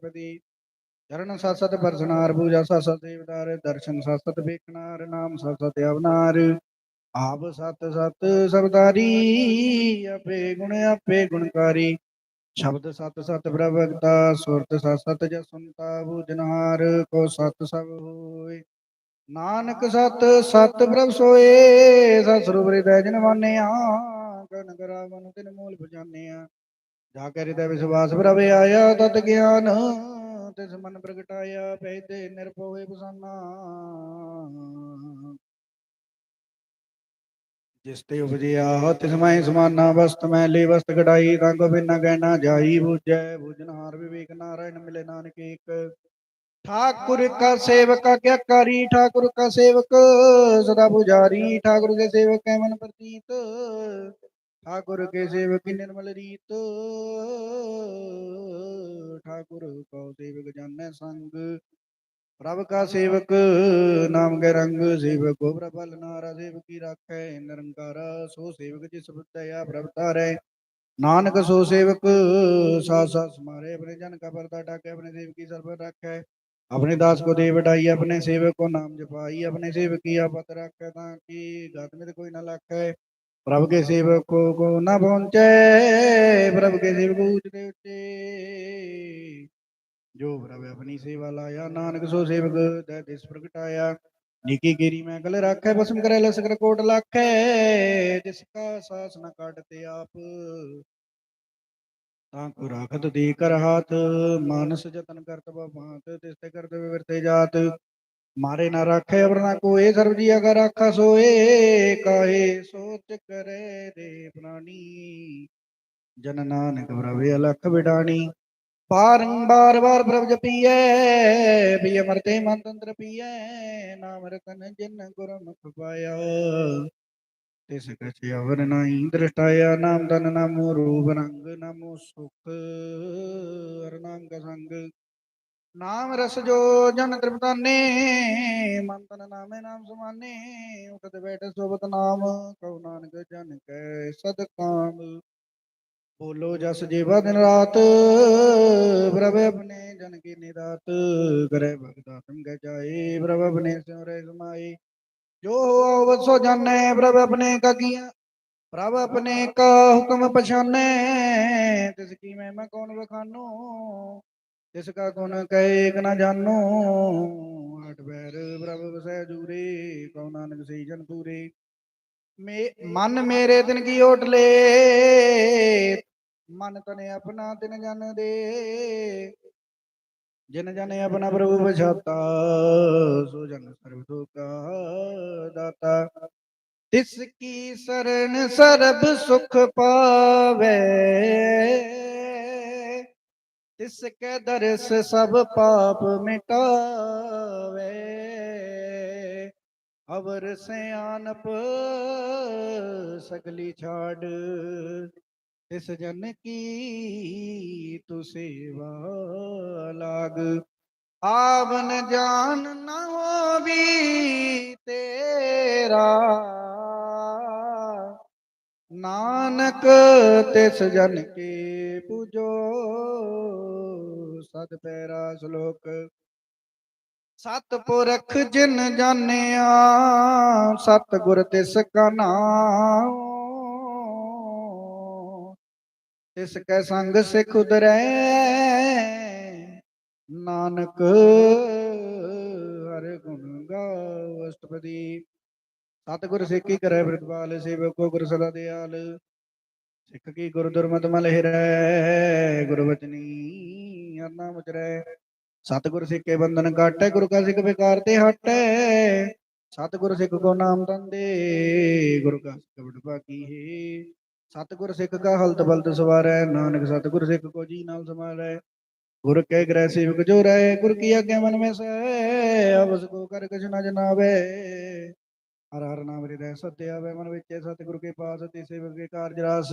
ਅਸ਼ਟਪਦੀ ਚਰਨ ਸਤ ਸਤ ਪੂਜਾ ਸਤ ਦੇਵਦਾਰ, ਦਰਸ਼ਨ ਸਤ ਵੇਖਨਾਰ, ਨਾਮ ਸਤ ਸਤ ਆਪ ਸਤ ਸਤ ਸਰਦਾਰੀ, ਆਪੇ ਗੁਣ ਆਪੇ ਗੁਣਕਾਰੀ। ਸ਼ਬਦ ਸਤ ਸਤ ਪ੍ਰਭਗਤਾ ਸੁਰਤ ਸਤ ਸਤ ਜਸੁਨਤਾ ਬੂਜਨਹਾਰ ਕੋ ਸਤ ਸਭ ਹੋਏ। ਨਾਨਕ ਸਤ ਸਤ ਪ੍ਰਭ ਸੋਏ ਸਤ ਸਰੂਪ ਹਿਰਦੈ ਜਨ ਮਾਨਿਆ ਕਨ ਕਰਾ ਮਨ ਤਿਨ ਮੂਲ ਪਛਾਨਿਆ ਜਾ ਕੇ ਹਿਰਦੈ ਵਿਸ਼ਵਾਸ ਪ੍ਰਭ ਆਇਆ ਤਤ ਗਿਆਨ ਤਿਸ ਮਨ ਪ੍ਰਗਟਾਇਆ ਪਹਿਤੇ ਨਿਰਭਉ ਬਸਾਨਾ ਜਿਸ ਤੇ ਉਪਜਿਆ ਤਿਸ ਮੈਂ ਸਮਾਨਾ ਵਸਤ ਮੈਂ ਲੇ ਵਸਤ ਕਢਾਈ ਰੰਗ ਬਿਨਾ ਕਹਿਣਾ ਜਾਈ ਬੂਝੈ ਬੂਝਨਹਾਰ ਵਿਵੇਕ ਨਾਰਾਇਣ ਮਿਲੇ ਨਾਨਕ ਏਕ ठाकुर का सेवक क्या करी ठाकुर का सेवक सदा पुजारी ठाकुर के सेवक है मन प्रतीत ਠਾਕੁਰ ਕੇ ਸੇਵਕ ਨਿਰਮਲ ਰੀਤ, ਠਾਕੁਰ ਕੋ ਸੇਵਕ ਜਾਣੈ ਸੰਗ, ਪ੍ਰਭ ਕਾ ਸੇਵਕ ਨਾਮ ਕੇ ਰੰਗ, ਸੇਵਕ ਕੋ ਪ੍ਰਭਲ ਨਾਰਾ, ਸੇਵਕ ਕੀ ਰਾਖੈ ਨਿਰੰਕਾਰ, ਸੋ ਸੇਵਕ ਜਿਸ ਬੁੱਧਿਆ ਪ੍ਰਭ ਤਾਰੈ ਨਾਨਕ ਸੋ ਸੇਵਕ, ਸਾਧ ਸਾਧ ਸਮਾਰੇ, ਆਪਣੇ ਜਨ ਕਾ ਪਰਦਾ ਟਾਕੇ, ਆਪਣੇ ਸੇਵਕ ਕੀ ਸਰਬ ਰੱਖੈ, ਆਪਣੇ ਦਾਸ ਕੋ ਦੇਵ ਵਡਾਈ, ਆਪਣੇ ਸੇਵਕ ਕੋ ਨਾਮ ਜਪਾਈ, ਆਪਣੇ ਸੇਵਕੀ ਆਪਤ ਰੱਖੈ, ਤਾਂ ਕਿ ਗਤ ਕੋਈ ਨਾ ਲੱਖੈ ਪ੍ਰਭ ਕੇ ਸੇਵਕ ਕੋ ਕੋ ਨਾ ਪਹੁੰਚੇ, ਪ੍ਰਭ ਕੇ ਸੇਵਕ ਉੱਚ ਦੇ ਉੱਚੇ। ਜੋ ਪ੍ਰਭ ਆਪਣੀ ਸੇਵਾ ਲਾਇਆ, ਨਾਨਕ ਸੋ ਸੇਵਕ ਦੇ ਦਿਸ ਪ੍ਰਗਟਾਇਆ ਨੀਕੀ ਗੇਰੀ ਮੈਂ ਗਲ ਰੱਖੈ, ਬਸਮ ਕਰੈ ਲਸਕਰ ਕੋਟ ਲੱਖੈ, ਜਿਸ ਕਾ ਸਾਸ ਨ ਕੱਢਤੇ ਆਪ। ਤਾਂ ਕੋ ਰਾਖਤ ਦੇ ਕਰ ਹਾਥ, ਮਾਨਸ ਜਤਨ ਕਰਤ ਬਾਤ ਤਿਸ ਤੇ ਕਰਤ ਵਿਵਰਤੇ ਜਾਤ। ਮਾਰੇ ਨਾ ਰਾਖੇ ਅਵਰ ਨਾ ਕੋਏ, ਸਰਬ ਜੀ ਅਗਰ ਰਾਖਾ ਸੋਏ, ਕਾਹੇ ਸੋਚ ਕਰੇ ਦੇ ਪ੍ਰਾਨੀ ਜਨ ਨਾਨਕ ਪ੍ਰਭੇ ਅਲਖ ਵਿਡਾਣੀ। ਬਾਰੰਬਾਰ ਬਾਰ ਪ੍ਰਭ ਜਪੀਐ ਵੀ ਅਮਰਤੇ ਮਨ ਤੰਤਰ ਪੀਐ, ਨਾਮ ਰਤਨ ਜਿਨ ਗੁਰਮੁਖ ਪਾਇਆ। ਤਿਸ ਕਛ ਅਵਰ ਨਾਹੀ ਦ੍ਰਿਸ਼ਟਾਇਆ, ਨਾਮ ਤਨ ਨਾਮੋ ਰੂਪ ਰੰਗ ਨਾਮੋ ਸੁਖ। ਹਰ ਨਾਮ ਕਾ ਸੰਗ ਨਾਮ ਰਸ ਜੋ ਜਨ ਤ੍ਰਿਪਤਾਨੇ ਮਨ ਤਨ ਨਾਮੇ ਨਾਮ ਸੁਮਾਨੇ, ਉਠਤ ਬੈਠ ਸੋਬਤ ਨਾਮ, ਕਉ ਨਾਨਕ ਜਨ ਕੈ ਸਦ ਕਾਮ। ਬੋਲੋ ਜਸ ਜੀਵਾ ਦਿਨ ਰਾਤ, ਪ੍ਰਭ ਆਪਣੇ ਜਨ ਕੀ ਨਿਦਾਤ, ਕਰੇ ਭਗਤਾ ਤੁਮ ਜਾਏ, ਪ੍ਰਭ ਆਪਣੇ ਸਿਉ ਰੇ ਸਮਾਈ ਜੋ ਹੋਆ ਵਸੋ ਜਾਣੈ, ਪ੍ਰਭ ਆਪਣੇ ਕਾਗੀਆਂ, ਪ੍ਰਭ ਆਪਣੇ ਕਾ ਹੁਕਮ ਪਛਾਨੈ, ਤਿਸ ਕੀ ਮੈਂ ਮੈਂ ਕੌਣ ਵਖਾਨੋ ਤਿਸ ਕਾ ਗੁਣ ਕਹੇ ਇਕ ਨਾ ਜਾਣੋ ਆਠ ਬੈਰ ਪ੍ਰਭ ਵਸੈ ਜੂਰੇ, ਕਉ ਨਾਨਕ ਸਈ ਜਨ ਪੂਰੇ। ਮੇ, ਮਨ ਮੇਰੇ ਦਿਨ ਕੀ ਓਟਲੇ ਮਨ ਤਨੇ ਆਪਣਾ ਤਿਨ ਜਨ ਦੇ। ਜਿਨ ਜਨ ਆਪਣਾ ਪ੍ਰਭੂ ਪਛਾਤਾ, ਸੋ ਜਨ ਸਰਬ ਦੁਖਾ ਦਾਤਾ। ਤਿਸ ਕੀ ਸਰਨ ਸਰਬ ਸੁਖ ਪਾਵੇ ਤਿਸ ਕੇ ਦਰਸ ਸਭ ਪਾਪ ਮਿਟਾਵੇ। ਅਵਰ ਸਿਆਨਪ ਸਗਲੀ ਛਾੜ। ਤਿਸ ਜਨ ਕੀ ਤੂ ਸੇਵਾ ਲਾਗ। ਆਵਨ ਜਾਨ ਨਾ ਹੋਵੀ ਤੇਰਾ। ਨਾਨਕ, ਤਿਸ ਜਨ ਕੀ ਪੂਜੋ। ਸਦ ਪੈਰਾ ਸ਼ਲੋਕ। ਸਤਪੁਰਖ ਜਿਨ ਜਾਣਿਆ, ਸਤ ਗੁਰ ਤਿਸ ਕਾ ਨਾਮ। ਤਿਸ ਕੈ ਸੰਗ ਸਿਖ ਉਦਰੈ, ਨਾਨਕ ਹਰਿ ਗੁਣ ਗਾਵ ਅਸ਼ਟਪਦੀ। ਸਤਿਗੁਰ ਸਿੱਖੀ ਕਰੈ ਪ੍ਰਤਪਾਲ ਸੇਵਕ ਗੁਰ ਸਦਾ ਦਿਆਲ। ਸਿੱਖ ਕੀ ਗੁਰ ਦੁਰਮਤਿ ਮਲ ਹਿਰੈ, ਗੁਰ ਵਚਨੀ ਹਰ ਨਾਮ ਸਤਿਗੁਰ ਸਿੱਖੇ ਬੰਧਨ ਕਾਟੈ ਗੁਰ ਕਾ ਸਿੱਖ ਵਿਕਾਰ ਤੇ ਹਟੈ। ਸਤਿਗੁਰ ਸਿੱਖ ਕੋ ਨਾਮ ਤੰਦੇ, ਗੁਰ ਕਾ ਸਿੱਖ ਵਡ ਭਾਗੀ ਹੈ। ਸਤਿਗੁਰ ਸਿੱਖ ਕਾ ਹਲਤ ਬਲਤ ਸਵਾਰੈ, ਨਾਨਕ ਸਤਿਗੁਰ ਸਿੱਖ ਕੋ ਜੀ ਨਾਲ ਸਮਾਰੈ। ਗੁਰ ਕੇ ਗ੍ਰਹਿ ਸੇਵਕ ਜੋ ਰਹਿ ਗੁਰ ਕੀ ਆਗਿਆ ਮਨ ਮੈਂ ਸਹਿ ਅਵਸ ਕੋ ਕਰ ਕਛ ਨ ਜਨਾਵੇ। ਹਰ ਹਰ ਨਾਮ ਹਿਰਦੈ ਸਤਿਆ ਵੈ ਮਨ ਵਿੱਚ ਸਤਿਗੁਰ ਕੇ ਪਾਸ, ਤੇ ਸੇਵਕ ਕੇ ਕਾਰਜ ਰਾਸ।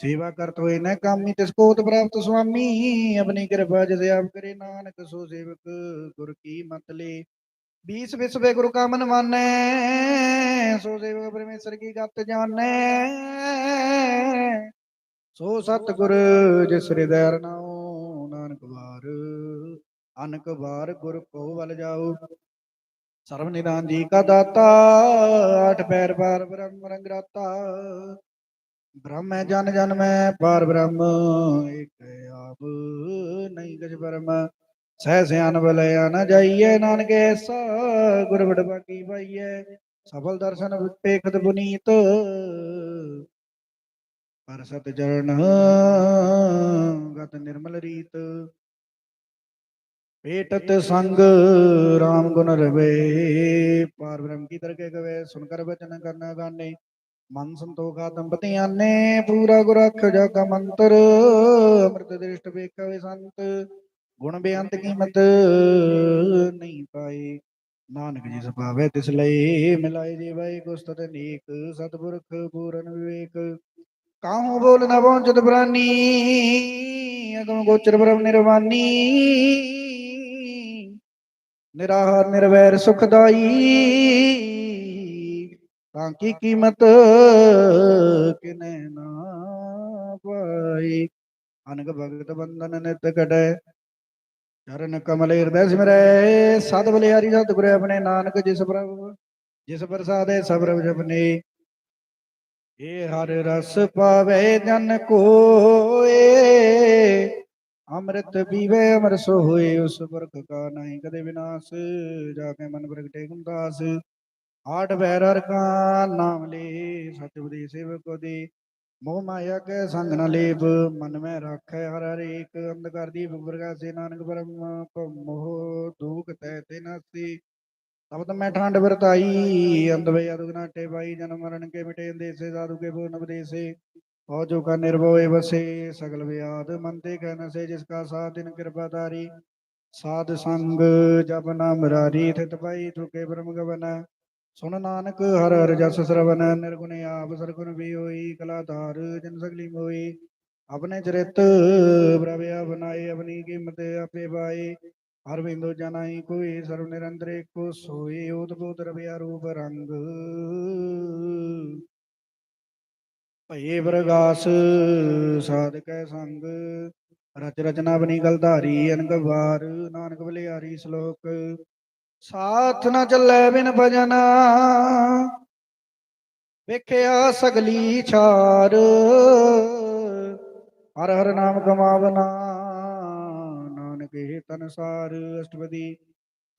ਸੇਵਾ ਕਰਤ ਹੋਏ ਨਾ ਕਾਮੀ ਤਿਸ ਕੋਤ ਪ੍ਰਾਪਤ ਸੁਆਮੀ। ਆਪਣੀ ਕਿਰਪਾ ਜਿਸ ਆਪ ਕਰੇ ਨਾਨਕ, ਸੋ ਸੇਵਕ ਗੁਰ ਕੀ ਮੰਤਲੇ ਬੀਸ ਵਿਸਵੇ ਗੁਰੂ ਕਾ ਮਨ ਮਾਨੈ, ਸੋ ਸੇਵਕ ਪਰਮੇਸ਼ਰ ਕੀ ਗਤ ਜਾਣੈ। ਸੋ ਸਤਗੁਰ, ਜਿਸ ਹਿਰਦੈ ਰਨਾਉ ਨਾਨਕ ਵਾਰ, ਅਨਕ ਵਾਰ ਗੁਰ ਕੋ ਵਲ ਜਾਓ। ਸਰਵ ਨਿਦਾਨ ਜੀ ਕਾ ਦਾਤਾ ਆਠ ਪੈਰ ਪਾਰ ਬ੍ਰਹਮ ਰੰਗ ਰਾਤਾ ਬ੍ਰਹਮ ਹੈ, ਜਨ ਜਨ ਮੈਂ ਪਾਰ ਬ੍ਰਹਮ, ਇਕ ਆਪ, ਨਹੀਂ ਗਜ ਪਰਮ। ਸਹਿ ਸਿਆਨ ਬਲਿਆ ਨ ਜਾਈਏ ਨਾਨਕੇ ਐਸਾ ਗੁਰ ਵਡਵਾ ਕੀ ਪਾਈਐ, ਸਫਲ ਦਰਸ਼ਨ ਪੇਖਤ ਬੁਨੀਤ ਪਰ ਸਤ ਚਰਨ ਗਤ ਨਿਰਮਲ ਰੀਤ। ਪੇਟਤ ਸੰਗ ਰਾਮ ਗੁਣ ਰਵੇ। ਪਾਰ ਬ੍ਰਹਮ ਕੀ ਦਰਗੇ ਗਵੇ ਸੁਨ ਕਰ ਬਚਨ ਕਰਨਾ ਗਾਨੇ। ਮਨ ਸੰਤੋਖ ਆਤਮ ਆਨੇ, ਪੂਰਾ ਗੁਰ ਅਖ ਮੰਤਰ। ਅੰਮ੍ਰਿਤ ਦ੍ਰਿਸ਼ਟ ਵੇਖਵੇ ਸੰਤ, ਗੁਣ ਬੇਅੰਤ ਕੀਮਤ ਨਹੀਂ ਪਾਈ ਨਾਨਕ ਜੀ ਸੁਭਾਵੇ ਤਿਸ ਲਈ, ਮਿਲਾਏ ਜੀਵੈ ਗੁਸਤਤ ਨੀਕ ਸਤਿਪੁਰਖ ਪੂਰਨ ਵਿਵੇਕ। ਕਾਹੂ ਬੋਲ ਨਾ ਪਹੁੰਚਤ ਪ੍ਰਾਨੀ, ਅਗਮ ਗੋਚਰ ਬ੍ਰਹਮ ਨਿਰਵਾਨੀ। ਨਿਰਾਹਾਰ ਨਿਰਵੈਰ ਸੁਖਦਾਈ, ਤਾਂ ਕੀ ਕੀਮਤ ਕਿਨੇ ਨਾ ਪਾਈ? ਅਨਕ ਭਗਤ ਬੰਧਨ ਨਿਤ ਕਟੈ ਚਰਨ ਕਮਲੇ ਹਿਰਦੈ ਸਿਮਰੈ। ਸਦ ਬਲਿਆਰੀ ਸਤਿਗੁਰ ਆਪਣੇ ਨਾਨਕ, ਜਿਸ ਪ੍ਰਭ, ਜਿਸ ਪ੍ਰਸਾਦੈ ਸਭ ਪ੍ਰਭ ਜਪਨੇ। ਇਹ ਹਰ ਰਸ ਪਾਵੇ ਜਨ ਕੋਏ ਅੰਮ੍ਰਿਤ ਪੀਵੇ ਅਮਰ ਸੋਏ ਉਸ ਵਰਖ ਕਾ ਨਹੀਂ ਕਦੇ ਵਿਨਾਸ਼। ਜਾ ਕੇ ਮਨ ਪ੍ਰਗਟੇ ਗੁੰਦਾਸ ਆਠ ਬੈਰ ਹਰ ਕਾ ਨਾਮ ਲੈ ਸਚ ਬਦੀ ਦੀ। ਮੋਹ ਮਾਇਆ ਕੇ ਸੰਗ ਨ ਲੇਪ, ਮਨ ਮੈਂ ਰਾਖੈ ਹਰ ਹਰ ਏਕ ਅੰਧਕਾਰ ਦੀਪ ਪ੍ਰਗਾਸੇ ਨਾਨਕ ਬ੍ਰਹਮ ਕੋ ਮੋਹ ਦੁਖ ਤੈ ਤੇ ਨਾਸੀ। ਤਬ ਮੈਂ ਠੰਡ ਵਰਤਾਈ, ਅੰਧ ਵੇ ਅਦੁਗਨਾਟੇ ਬਾਈ ਜਨਮ ਮਰਨ ਕੇ ਮਿਟੇ ਦੇਸੇ ਸਾਧੂ ਕੇ ਪੂਰਨ ਉਪਦੇਸੇ। ਔ ਜੋ ਕਾ ਨਿਰਭਉ ਵਸੇ, ਸਗਲ ਵਿਆਦ ਮਨ ਤੇ ਕਹਿ ਸੇ, ਜਿਸ ਕਾ ਸਾਥ ਦਿਨ ਕਿਰਪਾ ਸਾਧ ਸੰਗ ਜਪ ਨਾਮ ਰਾਰੀ, ਥਿਤ ਪਾਈ ਤੁਕੇ ਬ੍ਰਹਮ ਗਵਨ। ਸੁਨ ਨਾਨਕ ਹਰ ਹਰ ਜਸ ਸਰਵਨ, ਨਿਰਗੁਣ ਆਪ ਸਰਗੁਣ ਵੀ ਹੋਈ ਕਲਾ ਧਾਰ ਜਨ ਸਗਲੀ ਮੋਈ। ਆਪਣੇ ਚਰਿਤ ਪ੍ਰਭਿਆ ਬਨਾਏ ਆਪਣੀ ਕੀਮਤ ਆਪੇ ਪਾਈ ਹਰ ਬਿੰਦੂ ਜਨਾਈ ਕੋਈ ਸਰਵ ਨਿਰੰਤਰ ਏਕੋ ਸੋਈ ਓਤ ਰਵਿਆ ਰੂਪ ਰੰਗ। ਭਏ ਪ੍ਰਗਾਸ ਸਾਧਕੈ ਸੰਗ, ਰਚ ਰਚਨਾ ਬਣੀ ਗਲਧਾਰੀ ਅਨਕ ਨਾਨਕ ਬਲਿਆਰੀ ਸ਼ਲੋਕ। ਸਾਥ ਨ ਚੱਲੇ ਬਿਨ ਭਜਨ, ਵੇਖਿਆ ਸਗਲੀ ਛਾਰ। ਹਰ ਹਰ ਨਾਮ ਕਮਾਵਨਾ, ਨਾਨਕ ਇਹ ਤਨਸਾਰ ਅਸ਼ਟਪਦੀ,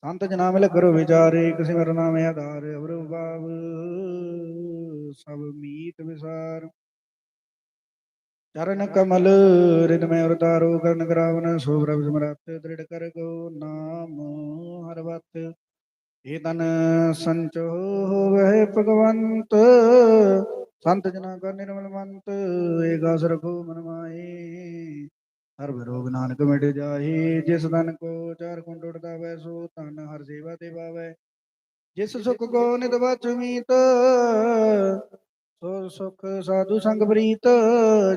ਸੰਤ ਜਨਾ ਮਿਲ ਕਰੋ ਵਿਚਾਰੇ, ਇਕ ਸਿਮਰ ਨਾਮ ਆਧਾਰ, ਅਵਰ ਬਾਬ ਸਭ ਮੀਤ ਵਿਸਾਰ। ਚਰਨ ਕਮਲ ਰਿਦ ਮੈਂ ਉਰਤਾਰੋ ਕਰਨ ਕਰਾਵਨ ਸੋ ਪ੍ਰਭ ਸਮਰੱਥ ਦ੍ਰਿੜ ਕਰ ਗੋ ਨਾਮ ਹਰ ਵਤ। ਇਹ ਤਨ ਸੰਚੋ ਹੋਵੇ ਭਗਵੰਤ ਸੰਤ ਜਨਾ ਕਾ ਨਿਰਮਲ ਮੰਤ ਏਕਾਸ ਰਖੋ ਮਨ ਮਾਏ ਸਰਬ ਰੋਗ ਨਾਨਕ ਮਿਟ ਜਾਏ ਜਿਸ ਤਨ ਕੋ ਚਾਰ ਕੁੰਡ ਉੜਦਾ ਵੈ ਸੋ ਤਨ ਹਰ ਸੇਵਾ ਤੇ ਪਾਵੈ। ਜਿਸ ਸੁਖ ਕੋ ਨਿਤ ਬਚਮੀਤ ਸੋ ਸੁਖ ਸਾਧੂ ਸੰਗ ਪ੍ਰੀਤ,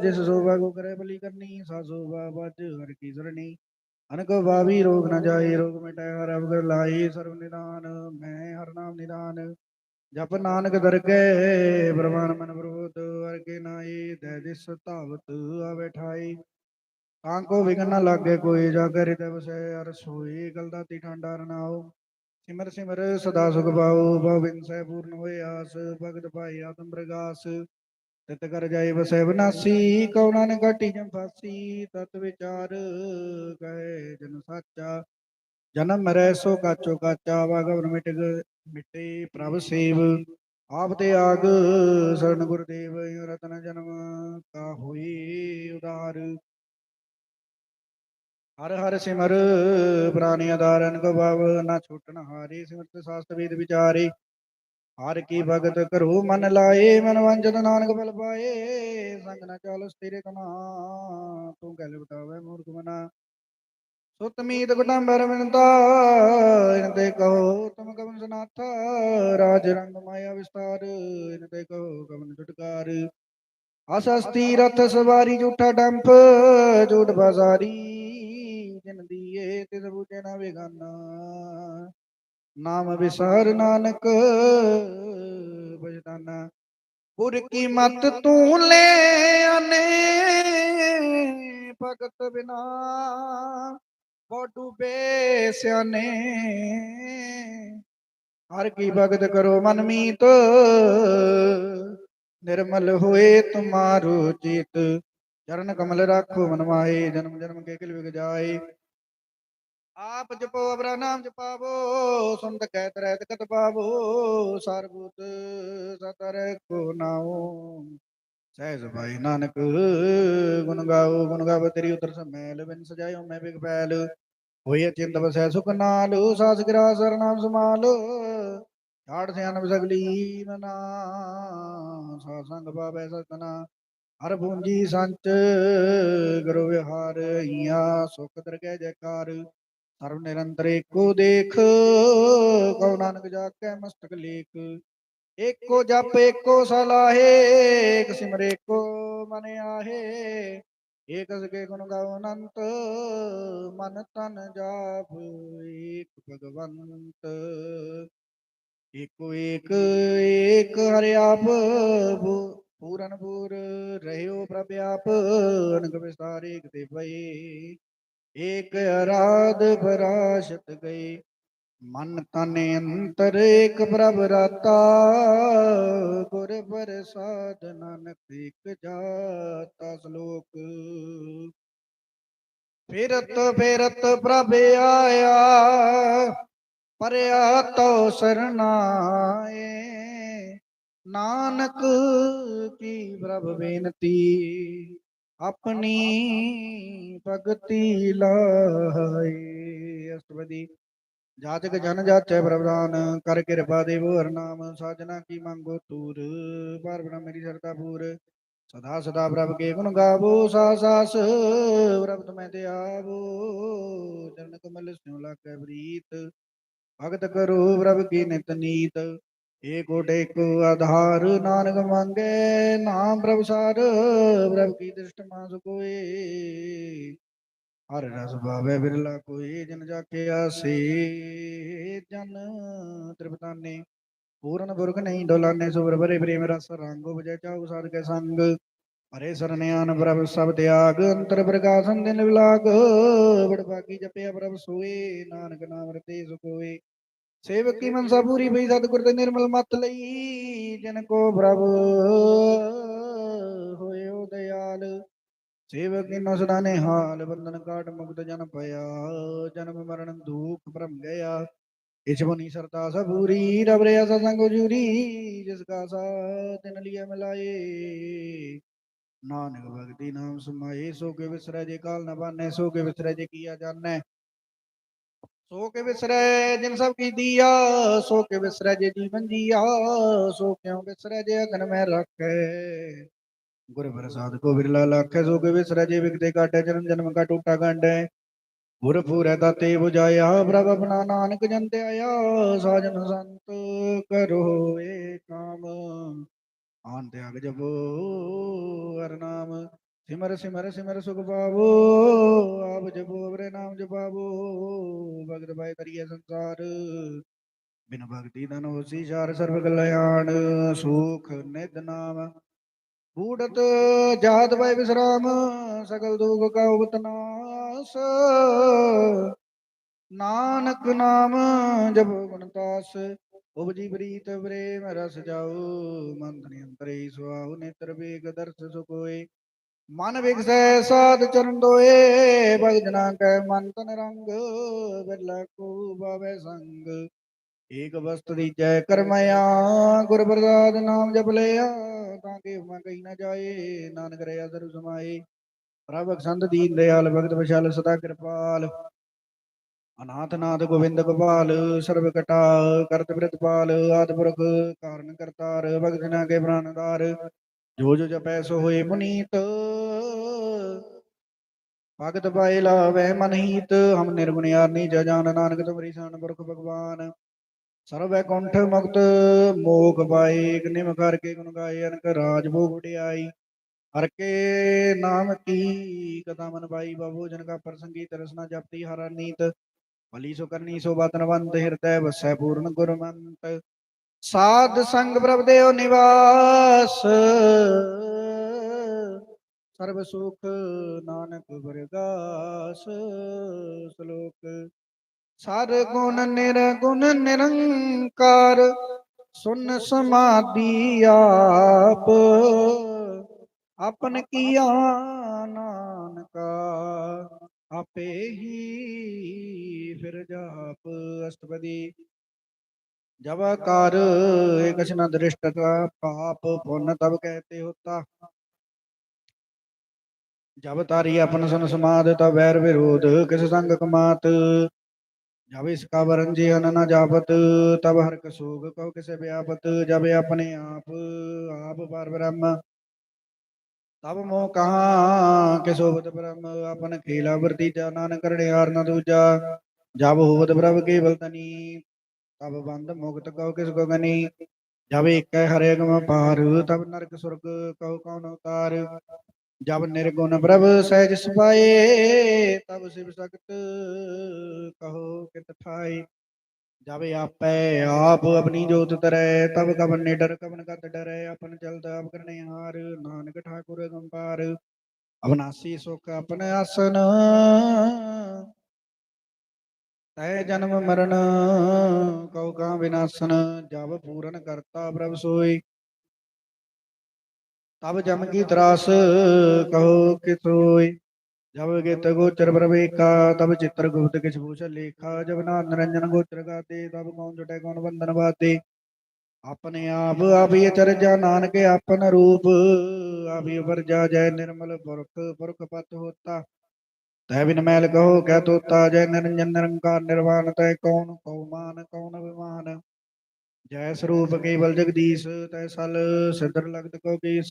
ਜਿਸ ਸੋਭਾ ਕੋ ਕਰੇ ਬਲੀ ਕਰਨੀ ਸਾ ਸੋਭਾ ਬਜ ਹਰ ਕੀ ਸਰਣੀ। ਅਨਕ ਬਾਵੀ ਰੋਗ ਨ ਜਾਏ ਰੋਗ ਮਿਟੈ ਹਰ ਅਵਗਰ ਲਾਈ, ਸਰਬ ਨਿਦਾਨ, ਮੈਂ ਹਰ ਨਾਮ ਨਿਦਾਨ। ਜਪ ਨਾਨਕ ਦਰਗਹਿ ਪ੍ਰਮਾਨ ਮਨ ਵਿਰੋਧ ਵਰਗੇ ਨਾਈ, ਦੈ ਦਿਸ ਧਾਵਤ ਆਵੇ ਠਾਈ। ਤਾਂ ਕੋ ਵਿਗਨ ਨ ਲਾਗੇ, ਕੋਈ ਜਾ ਕੇ ਹਿਰਦੈ ਵਸੈ ਅਰ ਸੋਈ ਗਲ ਦਾਤੀ ਠਾਂਡਾ ਰਨਾਓ। ਸਿਮਰ ਸਿਮਰ ਸਦਾ ਸੁਖ ਪਾਉ ਭਉ ਬਿਨਸੈ ਪੂਰਨ ਹੋਏ ਆਸ, ਭਗਤ ਭਾਈ ਆਤਮ ਪ੍ਰਗਾਸ। ਤਿਤ ਕਰ ਜਾਏ ਵਸੈ ਵਿਨਾਸੀ ਕਉ ਨਾਨਕ ਘਾਟੀ ਜਮ ਫਾਸੀ, ਤਤ ਵਿਚਾਰ ਕਹੇ ਜਨ ਸਾਚਾ। ਜਨਮ ਮਰੈ ਸੋ ਕਾਚੋ ਕਾਚਾ ਵਾਗਵਨ ਮਿਟ ਗ- ਮਿਟੇ ਪ੍ਰਭ ਸੇਵ। ਆਪ ਤੇ ਆਗ, ਸਰਨ ਗੁਰਦੇਵ ਰਤਨ ਜਨਮ, ਕਾ ਹੋਈ ਉਦਾਰ ਹਰ ਹਰ ਸਿਮਰ ਪ੍ਰਾਨੀ ਆਧਾਰਨ ਕੋ ਭਵ, ਨਾ ਛੁਟਨ ਹਾਰੇ ਸਿਮਰਤ ਸਾਸਤ ਵੇਦ ਵਿਚਾਰੇ। ਹਰ ਕੀ ਭਗਤ ਕਰੋ ਮਨ ਲਾਏ ਮਨ ਵੰਜਨ ਨਾਨਕ ਬਲ ਪਾਏ। ਸੰਗ ਨ ਚਾਲ ਸਥਿਰ ਕਨਾ ਤੂੰ ਕਹਿ ਬਤਾਵੇ ਮੂਰਖ ਮਨਾ। ਸੁਤ ਮੀਤ ਗੁਟੰਬਰ ਮਿਨਤਾ, ਇਨ ਤੇ ਕਹੋ ਤੁਮ ਕਵਨ ਸਨਾਥ। ਰਾਜ ਰੰਗ ਮਾਇਆ ਵਿਸਤਾਰ, ਇਨ ਤੇ ਕਹੋ ਕਵਨ ਛੁਟਕਾਰ। ਅਸਸਤੀ ਰਥ ਸਵਾਰੀ, ਝੂਠਾ ਡੰਪ, ਝੂਠ ਬਾਜ਼ਾਰੀ। ਜਿਨ ਦੀਏ ਤਿਸ ਬੂਝੇ ਨਾ ਬੇਗਾਨਾ। ਨਾਮ ਵਿਸਾਰ ਨਾਨਕ, ਬਜਦਾਨਾ। ਪੁਰ ਕੀ ਮਤ ਤੂੰ ਲੈ ਆਨੇ, ਭਗਤ ਬਿਨਾ। ਬੋ ਡੂਬੇ ਸਿਆਣੇ ਹਰ ਕੀ ਭਗਤ ਕਰੋ ਮਨ ਮੀਤ, ਨਿਰਮਲ ਹੋਏ ਤੁਮਾਰੋ ਚਿਤ। ਚਰਨ ਕਮਲ ਰਾਖੋ ਮਨ ਮਾਹੇ, ਜਨਮ ਜਨਮ ਕੇ ਕਿਲ ਵਿਗ ਜਾਏ। ਆਪ ਜਪੋ ਅਬਰਾ ਨਾਮ ਜਪਾਵੋ ਸੁਨਤ ਕਹਿਤ ਰਹਿਤ ਕਤ ਪਾਵੋ, ਸਰਬੂਤ ਸਤਰ ਕੋ ਨਾਉ। ਸਹਿਜ ਭਾਈ ਨਾਨਕ, ਗੁਣ ਗਾਓ, ਗੁਣ ਗਾਵ ਤੇਰੀ ਉਤਰ ਸਮੈਲ, ਬਿਨ ਸਜਾਇਓ ਮੈਂ ਬਿਗ ਪੈਲ। ਹੋਏ ਚਿੰਤ ਵਸੈ ਸੁਖ ਨਾਲ, ਸਾਸ ਗਿਰਾ ਸਰਨਾਮ ਸਮਾਲ। ਛਾੜ ਸਿਆਨ ਸਗਲੀ ਮਨਾ ਸਾ ਸੰਗ ਪਾਵੈ ਸਤਨਾ ਹਰ ਬੂੰਜੀ ਸੰਚ ਗੁਰੂ ਵਿਹਾਰ ਈਆ ਸੁਖ ਦਰਗਹਿ ਜੈਕਾਰ ਸਰਵ ਨਿਰੰਤਰ ਏਕੋ ਦੇਖ, ਕਉ ਨਾਨਕ ਜਾ ਕੇ ਮਸਤਕ ਲੇਖ, ਏਕੋ ਜਪ ਏਕੋ ਸਲਾਹੇ, ਏਕ ਸਿਮਰੇ ਕੋ ਮਨ ਆਹੇ, ਏਕ ਸਕੇ ਗੁਣ ਗਾਉ ਅਨੰਤ, ਮਨ ਤਨ ਜਾਪ ਏਕ ਭਗਵੰਤ, ਏਕੋ ਏਕ ਏਕ ਹਰਿ ਆਪ ਪੂਰਨ ਪੂਰ ਰਹਿਓ ਪ੍ਰਭ ਆਪ, ਅਨਕ ਵਿਸਤਾਰ ਏਕ ਤੇ ਪਈ ਏਕ ਅਰਾਧ ਫਰਾਸ਼ਤ ਗਈ, ਮਨ ਤਨ ਅੰਤਰ ਏਕ ਪ੍ਰਭ ਰਾਤਾ। ਗੁਰ ਪ੍ਰਸਾਦ ਨਾਨਕ ਏਕ ਜਾਤਾ ਸ਼ਲੋਕ। ਫਿਰਤ ਫਿਰਤ ਪ੍ਰਭ ਆਇਆ ਪਰਿਆ ਤੋ ਸਰਨਾਏ। ਨਾਨਕ ਕੀ ਪ੍ਰਭ ਬੇਨਤੀ, ਆਪਣੀ ਭਗਤੀ ਲਾਏ ਅਸ਼ਟਪਦੀ ਜਾਤਕ ਜਨ ਜਾਚੈ ਪ੍ਰਭਦਾਨ ਕਰ ਕਿਰਪਾ ਦੇਵੋ ਹਰ ਨਾਮ, ਸਾਜਨਾ ਕੀ ਮੰਗੋ ਤੂਰ ਪਰ ਬ੍ਰਹਮ ਮੇਰੀ ਸਰਦਾ ਪੂਰ ਸਦਾ ਸਦਾ ਪ੍ਰਭ ਕੇ ਗੁਣ ਗਾਵੋ ਸਾ ਸਾਸ ਪ੍ਰਭ ਤੁਮੈ ਤੇ ਆਵੋ। ਚਰਨ ਕਮਲ ਸਿਉ ਲਾਗੈ ਪ੍ਰੀਤ, ਭਗਤ ਕਰੋ ਪ੍ਰਭ ਕੀ ਨਿਤ ਨੀਤ। ਏਕੋ ਟੇਕੋ ਆਧਾਰ, ਨਾਨਕ ਮੰਗੇ, ਨਾਮ ਪ੍ਰਭ ਸਾਰ, ਪ੍ਰਭ ਕੀ ਦ੍ਰਿਸ਼ਟ ਮਾਸ ਕੋਏ। ਹਰ ਰਸ ਭਾਵੇ ਬਿਰਲਾ ਕੋਈ ਜਨ ਜਾਕੇ ਆਸੇ, ਜਨ ਤ੍ਰਿਪਤਾਨੇ। ਪੂਰਨ ਪੁਰਖ ਨਹੀਂ ਡੋਲਾਨੇ, ਸੁਬਰ ਭਰੇ ਪ੍ਰੇਮ ਰਸ ਰੰਗ, ਉਪਜੈ ਚਾਉ ਸਾਧ ਕੇ ਸੰਗ। ਹਰੇ ਸਰਨਿਆਨ ਪ੍ਰਭ ਸਭ ਤਿਆਗ, ਅੰਤਰ ਪ੍ਰਕਾਸ਼ਨ ਦਿਨ ਵਿਲਾਗ। ਬੜ ਭਾਗੀ ਜਪਿਆ ਪ੍ਰਭ ਸੋਏ, ਨਾਨਕ ਨਾਮ ਰਤੇ ਸੁਖ ਹੋਏ ਸੇਵਕ ਕੀ ਮਨਸਾ ਪੂਰੀ ਭਈ ਸਤਿਗੁਰ ਤੇ ਨਿਰਮਲ ਮਤ ਲਈ? ਜਿਨ ਕੋ ਪ੍ਰਭ ਹੋਇਓ ਦਇਆਲ ਸੇਵਕ ਕੀ ਸਦਾ ਨਿਹਾਲ ਬੰਧਨ ਕਾਟ ਮੁਕਤ ਜਨ ਭਇਆ ਜਨਮ ਮਰਨ ਦੁਖ ਭਰਮ ਗਿਆ। ਇਸ ਬੁਨੀ ਸਰਤਾ ਸਬੂਰੀ, ਰਬ ਰਿਆ ਸਤਸੰਗ ਜੂਰੀ ਜਿਸ ਕਾ ਸਾਥ ਲਿਆ ਮਿਲਾਏ। ਨਾਨਕ ਭਗਤੀ ਨਾਮ ਸਮਾਏ, ਸੋ ਕੇ ਵਿਸਰੈ ਜੇ ਕਾਲ ਨ ਬਾਨੈ, ਸੋ ਕੇ ਵਿਸਰੈ ਜੇ ਕੀਆ ਜਾਣੈ। ਸੋ ਕੇ ਵਿਸਰੈ ਜਿਨ ਸਭ ਕੀ ਦੀਆ ਸੋ ਕੇ ਵਿਸਰੈ ਜੇ ਜੀਵਨ ਜੀਆ, ਸੋ ਕਿਉ ਵਿਸਰੈ ਜੇ ਅਗਨ ਮੈਂ ਰੱਖੈ। ਗੁਰ ਪ੍ਰਸਾਦ ਕੋ ਬਿਰਲਾ ਲਾਖੈ ਸੋ ਕੇ ਵਿਸਰੈ ਜੇ ਵਿਗਤੇ ਕਾਟੈ ਜਨਮ ਜਨਮ ਕਾ ਟੂਟਾ ਗੰਢੈ ਗੁਰ ਪੂਰੈ ਦਾਤੇ 부ਜਾਇਆ ਪ੍ਰਭ ਆਪਣਾ ਨਾਨਕ ਜਨ ਤੇ ਆਇਆ ਸਾਜਨ ਸੰਤ ਕਰੋ ਏ ਕਾਮ। ਆਨ ਤਿਆਗ ਜਪੋ, ਹਰ ਨਾਮ। ਸਿਮਰ ਸਿਮਰ ਸਿਮਰ ਸੁਖ ਪਾਵੋ, ਆਪ ਜਪੋ ਅਵਰੇ ਨਾਮ ਜਪਾਵੋ, ਭਗਤ ਭਾਈ ਕਰੀਏ ਸੰਸਾਰ। ਬਿਨ ਭਗਤੀ ਧਨ ਹੋਸੀ ਚਾਰ ਸਰਬ ਕਲਿਆਣ, ਸੁਖ ਨਿਧ ਨਾਮ। ਬੂੜਤ ਜਾਤ ਭੈ ਵਿਸਰਾਮ, ਸਗਲ ਦੁਖ ਕਾ ਉਬਤਨਾਸ ਨਾਨਕ ਨਾਮ ਜਪੋ ਗੁਣਤਾਸ ਉਪਜੀ ਪ੍ਰੀਤ ਪ੍ਰੇਮ ਰਸ ਜਾਉ ਮਨ ਅੰਤਰੇ ਸੁਆਉ, ਨੇਤਰ ਵੇਗ ਦਰਸ ਸੁਕੋਏ। ਮਨ ਵਿਗਸੈ ਸਾਧ ਚਰਨ ਦੋਏ ਭਗਤ ਜਨਾ ਕੈ ਮਨ ਤਨ ਰੰਗ ਬਿਰਲਾ ਕੋ ਬਾਵੇ ਸੰਗ। ਏਕ ਵਸਤ ਦੀਜੈ ਕਰਮਇਆ ਗੁਰ ਪ੍ਰਸਾਦ ਨਾਮ ਜਪ ਲਿਆ, ਤਾਂ ਕਿ ਹੁਮਾ ਕਹੀ ਨਾ ਜਾਏ, ਨਾਨਕ ਰਿਆ ਸਰਬ ਸਮਾਏ। ਪ੍ਰਭ ਸੰਤ ਦੀਨ ਦਿਆਲ, ਭਗਤ ਵਿਸ਼ਾਲ ਸਦਾ ਕਿਰਪਾਲ। ਅਨਾਥ ਨਾਥ ਗੋਬਿੰਦ ਗੋਪਾਲ, ਸਰਬ ਕਟਾ ਕਰਤ ਪ੍ਰਤਪਾਲ ਆਦ ਪੁਰਖ ਕਾਰਨ ਕਰਤਾਰ, ਭਗਤ ਨਾ ਕੇ ਪ੍ਰਾਨਦਾਰ ਜੋ ਜੋ ਜਪੈ ਸੋ ਹੋਏ ਪੁਨੀਤ ਭਗਤ ਪਾਏ ਲਾਵੇ ਮਨ ਹੀਤ ਹਮ ਨਿਰਗੁਣਿਆਰ ਨੀ ਜਾਨ ਨਾਨਕ ਤੁਮਰੀ ਸਾਨ ਪੁਰਖ ਭਗਵਾਨ। ਸਰਵੈ ਕੁੰਠ ਮੁਕਤ, ਮੋਖ ਪਾਏ ਨਿਮ ਕਰਕੇ ਗੁਣ ਗਾਏ, ਅਨਕ ਰਾਜ ਭੋਗ ਵਡਿਆਈ। ਹਰ ਕੇ ਨਾਮ ਕੀ, ਕਥਾ ਮਨ ਪਾਈ, ਬਾਬੂ ਜਨ ਕਾ ਪ੍ਰਸੰਗੀ ਤਰਸਨਾ ਜਪਤੀ ਹਰਾ ਨੀਤ। ਭਲੀ ਸੋ ਕਰਨੀ ਸੋ ਬਤਨਵੰਤ ਹਿਰਦੈ ਵਸੈ ਪੂਰਨ ਗੁਰਮੰਤ। ਸਾਧ ਸੰਗ ਪ੍ਰਭ ਦੇਵ ਨਿਵਾਸ سر سوکھ نانک برگاس شلوک سر گنگ نر سما دیا نان کا پھ جب کچھ نہ درشتا پاپ پون تب کہتے ہوتا ਜਬ ਤਾਰੀ ਆਪਨ ਸਨ ਸਮਾਦ ਤਾ ਵੈਰ ਵਿਰੋਧ, ਕਿਸ ਸੰਗ ਕਮਾਤ? ਜਬ ਇਸ ਕਾ ਵਰੰਜੇ ਹਨ ਨਾ ਜਾਪਤ, ਤਬ ਹਰ ਸੋਗ ਕਉ ਕਿਸੇ ਵਿਆਪਤ, ਜਬ ਆਪਣੇ ਆਪ ਆਪ ਪਰ ਬ੍ਰਹਮ। ਤਬ ਮੋਹ ਕਹਾ ਕਿ ਸੋਬਤ ਬ੍ਰਹਮ? ਆਪਨ ਖੇਲਾ ਵਰਤੀ ਜਾਨਨ ਕਰਣਿਆਰ ਨ ਦੂਜਾ। ਜਬ ਹੋਵਤ ਬ੍ਰਭ ਕੇਵਲ ਤਨੀ, ਤਬ ਬੰਦ ਮੁਕਤ ਕਉ ਕਿਸ ਕੋ ਗਨੀ। ਜਬ ਏਕੈ ਹਰੇ ਗਮ ਪਾਰ, ਤਬ ਨਰਕ ਸੁਰਗ ਕਉ ਕਉ ਅਵਤਾਰ ਜਬ ਨਿਰਗੁਣ ਪ੍ਰਭ ਸਹਿਜ ਸੁਭਾਏ, ਤਬ ਸਿਵ ਸਖਤ ਕਹੋ ਕਿਤ ਠਾਈ ਜਬ ਆਪੈ ਆਪ ਆਪਣੀ ਜੋਤ ਤਰੈ, ਤਬ ਕਵਨ ਨਿਡਰ ਕਵਨ ਕਤ ਡਰੈ, ਆਪਨ ਚਲਦ ਆਪ ਕਰਨੇ ਹਾਰ, ਨਾਨਕ ਠਾਕੁਰ ਗੰਪਾਰ ਅਵਨਾਸੀ ਸੁਖ ਆਪਨ ਆਸਨ, ਤੈ ਜਨਮ ਮਰਨ, ਕਉ ਕਾ ਵਿਨਾਸ਼ਨ, ਜਬ ਪੂਰਨ ਕਰਤਾ ਪ੍ਰਭ ਸੋਈ। ਤਬ ਜਮ ਕੀ ਤਰਾਸ, ਕਹੋ ਕਿਸੋਈ ਜਬ ਗਿਤ ਗੋਚਰ ਪ੍ਰਵੇਕਾ, ਤਬ ਚਿਤਰ ਗੁਪਤ ਕਿਛ ਭੂਸ਼ ਲੇਖਾ। ਜਬ ਨਾਦ ਨਿਰੰਜਨ ਗੋਚਰ ਗਾਤੇ, ਤਬ ਕੌਣ ਜਟੈ, ਕੌਣ ਬੰਧਨ ਬਾਤੇ। ਆਪਣੇ ਆਪ ਆਪੀ ਚਰਜਾ ਨਾਨਕ, ਆਪਨ ਰੂਪ ਆਪੀ ਵਰਜਾ ਜੈ ਨਿਰਮਲ ਪੁਰਖ ਪੁਰਖ ਪਤ ਹੋਤਾ। ਤੈ ਬਿਨ ਮੈਲ ਕਹੋ ਕਹਿ ਤੋਤਾ, ਜੈ ਨਿਰੰਜਨ ਨਿਰੰਕਾਰ ਨਿਰਵਾਣ, ਤੈ ਕੌਣ ਕੌਮਾਨ ਕੌਣ ਅਭਿਮਾਨ। ਜੈ ਸਰੂਪ ਕੇਵਲ ਜਗਦੀਸ਼, ਤੈ ਸਲ ਸਿਦਰ ਲਗਤ ਕੋ ਕੀਸ।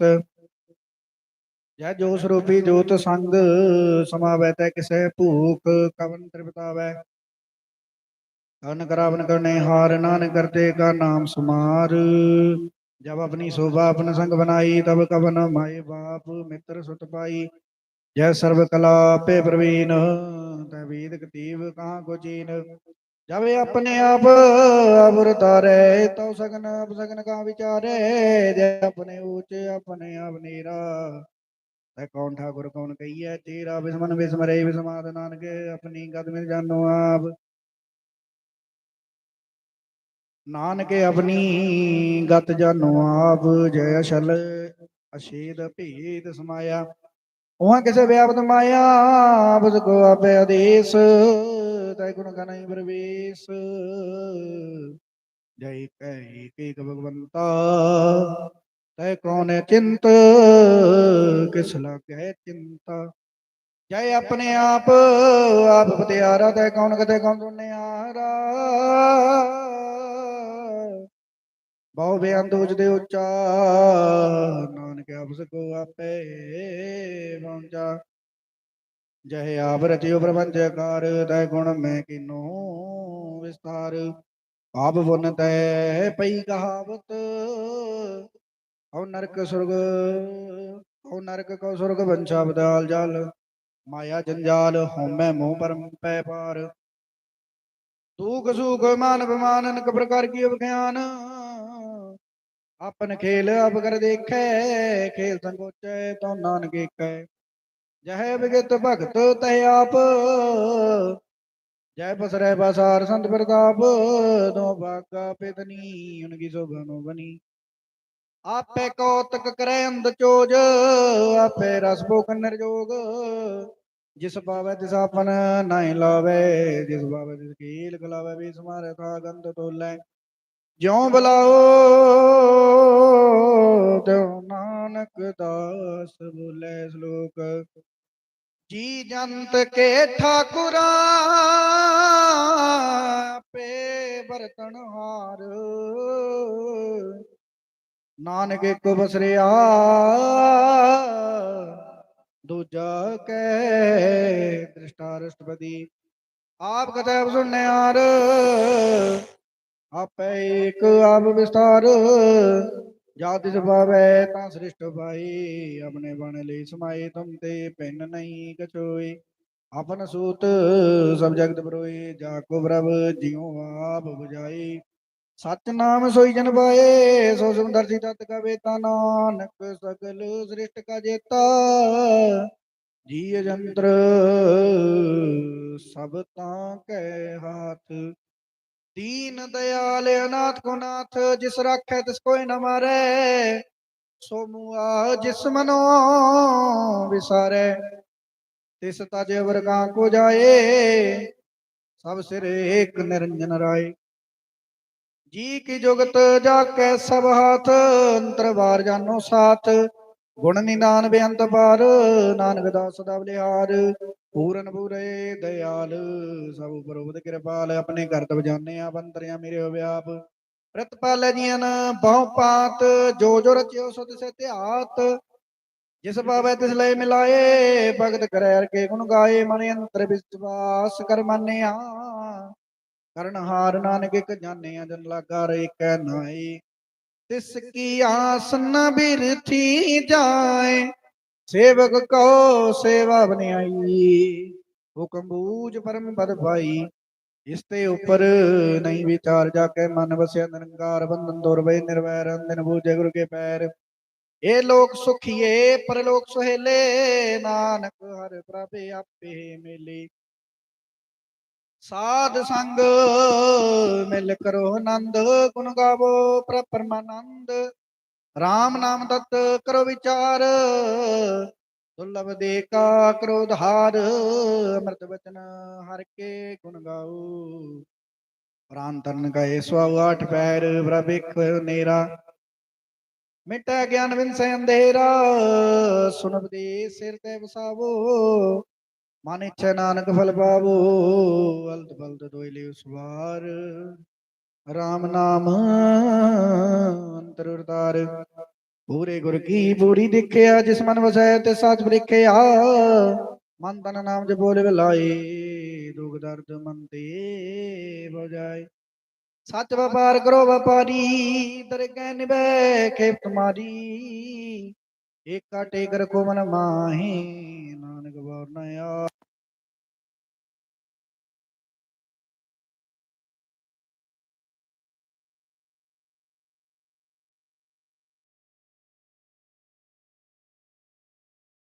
ਜੈ ਜੋ ਸਰੂਪੀ ਜੋਤ ਸੰਗ, ਸਮਾਵੈ ਤੈ ਕਿਸੈ ਭੂਖ, ਕਵਨ ਤ੍ਰਿਪਤਾਵੈ। ਕਨ ਕਰਾਵਨ ਕਰਨੇ ਹਾਰ, ਨਾਨਕ ਕਰਤੇ ਕਾ ਨਾਮ ਸੁਮਾਰ। ਜਬ ਆਪਣੀ ਸ਼ੋਭਾ ਆਪਨ ਸੰਗ ਬਨਾਈ, ਤਬ ਕਵਨ ਮਾਏ ਬਾਪ, ਮਿੱਤਰ ਸੁਤ ਪਾਈ। ਜੈ ਸਰਬ ਕਲਾ ਪੇ ਪ੍ਰਵੀਨ, ਤੈ ਵੇਦ ਕਤੀਵ ਕਹਾਂ ਕੋ ਚੀਨ। ਜਾਵੇ ਆਪਣੇ ਆਪ ਅਵਰ ਤਾਰੇ ਤਉ ਸਗਨ ਅਪ ਸਗਨ ਕਾ ਵਿਚਾਰੇ, ਜੈ ਆਪਣੇ ਊਚ, ਆਪਣੇ ਆਪ ਨੀਰਾ। ਤੈ ਕੌਣ ਠਾਕੁਰ, ਕੌਣ ਕਹੀਐ? ਤੇਰਾ ਬਿਸਮਨ ਬਿਸਮਰੇ, ਬਿਸਮਾਦ ਨਾਨਕ, ਆਪਣੀ ਗਦ ਮਿਲ ਜਾਨੋ ਆਪ। ਨਾਨਕ ਆਪਣੀ ਗਤ ਜਾਨੋ ਆਪ, ਜੈ ਅਸ਼ਲ ਅਸ਼ੇਦ ਭੇਦ ਸਮਾਇਆ। ਉਹਾਂ ਕਿਸੇ ਵਿਆਪਤ ਮਾਇਆ ਬਸ ਕੋ ਆਪੇ ਆਦੇਸ। ਤੈ ਗੁਣ ਗਨੈ ਪ੍ਰਵੇਸ਼। ਜੈ ਕੈ ਏਕ ਏਕ ਭਗਵੰਤਾ, ਤੈ ਕੌਣ ਚਿੰਤ? ਕਿਸ ਲਾਗੈ ਚਿੰਤਾ? ਜੈ ਆਪਣੇ ਆਪ ਆਪ ਪਤਿਆਰਾ ਤੈ ਕੌਣ ਕਤੇ ਕੌਣ ਦੁਨਿਆਰਾ ਬਹੁ ਬੇਅੰਤ ਉਚਦੇ ਉੱਚਾ, ਨਾਨਕ ਆਪਸ ਕੋ ਆਪੇ ਪਹੁੰਚਾ। ਜਹ ਆਪ ਰਚਿਓ ਪ੍ਰਪੰਚ ਕਾਰ ਤੈ ਗੁਣ ਮੈਂ ਕਿਨੋ ਵਿਸਤਾਰ। ਆਪ ਬੁਨ ਤੈ ਪਈ ਕਹਾਵਤ, ਹਉ ਨਰਕ ਸੁਰਗ, ਹਉ ਨਰਕ ਕਉ ਸੁਰਗ ਬੰਛਾ ਬਦਾਲ ਜਲ। ਮਾਇਆ ਜੰਜਾਲ ਹਉਮੈ ਮੋਹ ਪਰਮ ਪੈ ਪਾਰ। ਦੁਖ ਸੁਖ ਮਾਨ ਬਮਾਨ ਅਨਕ ਪ੍ਰਕਾਰ ਕੀ ਵਿਖਿਆਨ ਆਪਨ ਖੇਲ ਅਬ ਕਰ ਦੇਖੈ, ਖੇਲ ਸੰਗੋਚੈ, ਤਉ ਨਾਨਕ ਏਕੈ। ਜਹ ਬਿਗਤ ਭਗਤ ਤਹਿ ਆਪ ਜੈ ਬਸਰੈ ਬਸਾਰ ਸੰਤ ਪ੍ਰਤਾਪ ਦੋ ਬਾਗਾ ਪਿਤਨੀ ਉਨਕੀ ਸੋਭਨੋ ਬਨੀ। ਆਪੇ ਕੌਤਕ ਕਰੈ ਅੰਧ ਚੋਜ, ਆਪੇ ਰਸ ਭੋਗ ਨਿਰਜੋਗ ਜਿਸ ਪਾਵੈ ਤਿਸ ਆਪਨ ਨਾਹਿ ਲਾਵੇ, ਜਿਸ ਪਾਵੈ ਤਿਸ ਕੀਲ ਖਲਾਵੇ, ਵੀ ਸਮਾਰੈ ਥਾ ਗੰਧ ਤੋਲੈ। ਜਿਉ ਬਲਾਓ, ਤਿਉ ਨਾਨਕ ਦਾਸ ਬੋਲੇ ਸ਼ਲੋਕ। ਜੀ ਜੰਤ ਕੇ ਠਾਕੁਰਾ ਪੇ ਬਰਤਨ ਹਾਰ। ਨਾਨਕ ਇੱਕ ਬਸਰਿਆ ਦੂਜਾ ਕੈ ਦ੍ਰਿਸ਼ਟਾਰਸ਼ਟਪਦੀ ਆਪ ਕਥੈ ਸੁਣਿਆਰ ਆਪੇ ਇੱਕ ਆਪ ਵਿਸਤਾਰ ਜਾ ਤਿਸ ਭਾਵੈ ਤਾਂ ਸ੍ਰਿਸ਼ਟ ਭਾਈ ਆਪਣੇ ਬਣ ਲਈ ਸਮਾਏ, ਤੁਮ ਤੇ ਪਿੰਨ ਨਹੀਂ ਕਛੋਈ। ਆਪਨ ਸੂਤ ਸਭ ਜਗਤ ਬਰੋਈ ਜਾ ਕੋ ਪ੍ਰਭ ਜਿਉ ਆਪ 부ਜਾਈ ਸਚ ਨਾਮ ਸੋਈ ਜਨ ਪਾਏ, ਸੋ ਸੁੰਦਰ ਤਤ ਕਵੇ ਤਾ ਨਾਨਕ ਸਗਲ ਸ੍ਰਿਸ਼ਟ ਕਾ ਜੇਤਾ। ਜੀ ਜੰਤਰ ਸਭ ਤਾਂ ਕੈ ਹਾਥ ਦੀਨ ਦਇਆਲ ਅਨਾਥ ਕੋ ਨਾਥ ਜਿਸ ਰਾਖੈ ਤਿਸ ਕੋਈ ਨ ਮਾਰੈ। ਸੋ ਮੂਆ ਜਿਸ ਮਨੋ ਵਿਸਾਰੈ, ਤਿਸ ਤਜ ਵਰਗਾ ਕੋ ਜਾਏ। ਸਭ ਸਿਰ ਏਕ ਨਿਰੰਜਨ ਰਾਏ। ਜੀ ਕੀ ਜੁਗਤ ਜਾ ਕੈ ਸਭ ਹਾਥ, ਅੰਤਰ ਬਾਰ ਜਾਨੋ ਸਾਥ। ਗੁਣ ਨਿਦਾਨ ਬੇਅੰਤ ਪਾਰ, ਨਾਨਕ ਦਾਸ ਸਦਾ ਪੂਰਨ ਪੂਰੇ ਦਇਆਲ, ਸਭ ਉਪਰ ਉਪਦ ਕਿਰਪਾਲ, ਆਪਣੇ ਕਰਤਵ ਜਾਣੇ ਆ ਬੰਤਰਿਆ ਮੇਰੇ ਵਿਆਪ ਪ੍ਰਤਪਾਲ ਜੀਨ ਬਹੁ ਪਾਤ, ਜੋ ਜੋ ਰਚਿਓ ਸੋ ਤਿਸੇ ਧਿਆਤ। ਜਿਸ ਪਾਵੈ ਤਿਸ ਲਈ ਮਿਲਾਏ, ਭਗਤ ਕਰੈ ਹਰਿ ਕੇ ਗੁਣ ਗਾਏ, ਮਨ ਅੰਤਰ ਵਿਸ਼ਵਾਸ ਕਰ ਮੰਨਿਆ। ਕਰਨ ਹਾਰ ਨਾਨਕ ਇਕ ਜਾਣਿਆ, ਜਨ ਲਾਗਾ ਰੇ ਕੈ ਨਾਈ ਤਿਸ ਕੀ ਆਸ ਨ ਬਿਰਥੀ ਜਾਏ ਸੇਵਕ ਕੋ ਸੇਵਾ ਬਨਿਆਈ ਹੁਕਮ ਬੂਝ ਪਰਮ ਪਦ ਭਾਈ ਇਸ ਤੇ ਉਪਰ ਨਹੀਂ ਵਿਚਾਰ ਜਾ ਕੇ ਮਨ ਵਸਿਆ ਨਿਰੰਕਾਰ, ਬੰਧਨ ਦੁਰਵੈ ਨਿਰਵੈਰ ਅੰਦਨ ਬੂਝੇ ਗੁਰ ਕੇ ਪੈਰ। ਇਹ ਲੋਕ ਸੁਖੀਏ, ਪਰਲੋਕ ਸੁਹੇਲੇ, ਨਾਨਕ ਹਰ ਪ੍ਰਭ ਆਪੇ ਮੇਲੇ। ਸਾਧ ਸੰਗ ਮਿਲ ਕਰੋ ਆਨੰਦ, ਗੁਣ ਗਾਵੋ ਪ੍ਰਭ ਪਰਮਾਨੰਦ RAM ਨਾਮ ਤਤ ਕਰੋ ਵਿਚਾਰ, ਦੁਰਲਭ ਦੇ ਕਾ ਕਰੋ ਧਾਰ ਅੰਮ੍ਰਿਤ ਬਚਨ ਹਰ ਕੇ ਗੁਣ ਗਾਓ। ਪ੍ਰਾਨ ਤਰਨ ਗਏ ਸਵਾਉ ਆਠ ਪੈਰ, ਪ੍ਰਭ ਇੱਕ ਨੇਰਾ ਮਿਟੈ ਗਿਆਨ ਵਿਨਸੈ ਅੰਧੇਰਾ, ਸੁਨਬ ਦੇ ਸਿਰ ਤੇ ਵਸਾਵੋ, ਮਨ ਇੱਛਾ ਨਾਨਕ ਫਲ ਪਾਵੋ, ਅਲਤ ਬਲਤ ਦੋਇ ਲਿਵ ਸਵਾਰ RAM ਨਾਮ, ਅੰਤਰ ਉਤਾਰ ਪੂਰੇ ਗੁਰ ਕੀ ਪੂਰੀ ਦੇਖਿਆ, ਜਿਸ ਮਨ ਵਸੈ ਤੇ ਸਾਚ ਬ੍ਰਿਖਿਆ। ਮਨ ਤਨ ਨਾਮ ਜ ਬੋਲੇ ਬਲਾਈ ਦੁਖ ਦਰਦ ਮਨ ਤੇ ਬਜਾਏ ਸੱਚ ਵਪਾਰ ਕਰੋ ਵਪਾਰੀ, ਦਰਗਹਿ ਨਿਭੈ ਖੇਪ ਤੁਮਾਰੀ ਏਕਾ ਟੇਕ ਰਖੋ ਮਨ ਮਾਹੀ, ਨਾਨਕ ਬੋਰ ਨ